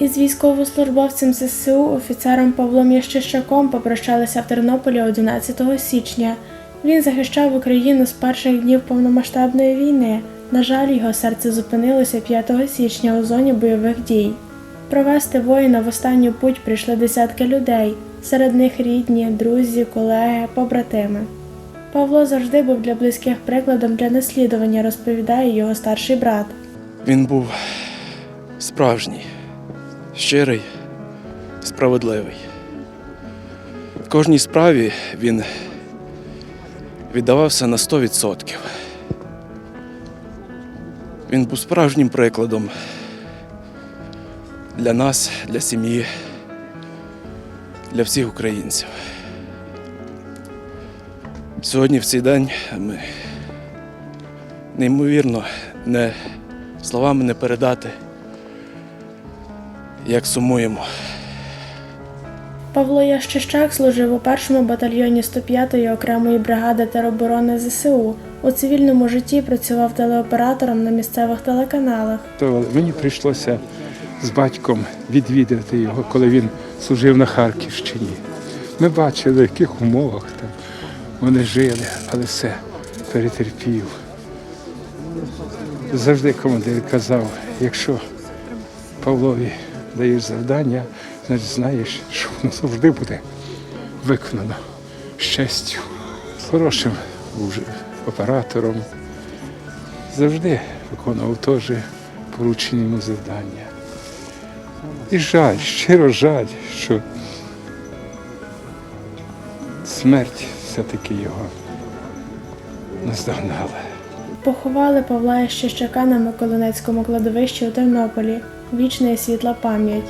Із військовослужбовцем ЗСУ офіцером Павлом Ящищаком попрощалися в Тернополі 11 січня. Він захищав Україну з перших днів повномасштабної війни. На жаль, його серце зупинилося 5 січня у зоні бойових дій. Провести воїна в останню путь прийшли десятки людей, серед них рідні, друзі, колеги, побратими. Павло завжди був для близьких прикладом для наслідування, розповідає його старший брат. Він був справжній, щирий, справедливий. В кожній справі він віддавався на 100%. Він був справжнім прикладом для нас, для сім'ї, для всіх українців. Сьогодні в цей день ми неймовірно не словами не передати, як сумуємо. Павло Ящищак служив у першому батальйоні 105-ї окремої бригади тероборони ЗСУ. У цивільному житті працював телеоператором на місцевих телеканалах. То мені прийшлося з батьком відвідати його, коли він служив на Харківщині. Ми бачили, в яких умовах там вони жили, але все перетерпів. Завжди командир казав, якщо Павлові даєш завдання, значить знаєш, що воно завжди буде виконано з честю. Хорошим був оператором. Завжди виконував теж поручені йому завдання. І жаль, щиро жаль, що смерть все-таки його наздогнала. Поховали Павла Ящищака на Миколинецькому кладовищі у Тернополі. Вічна і світла пам'ять.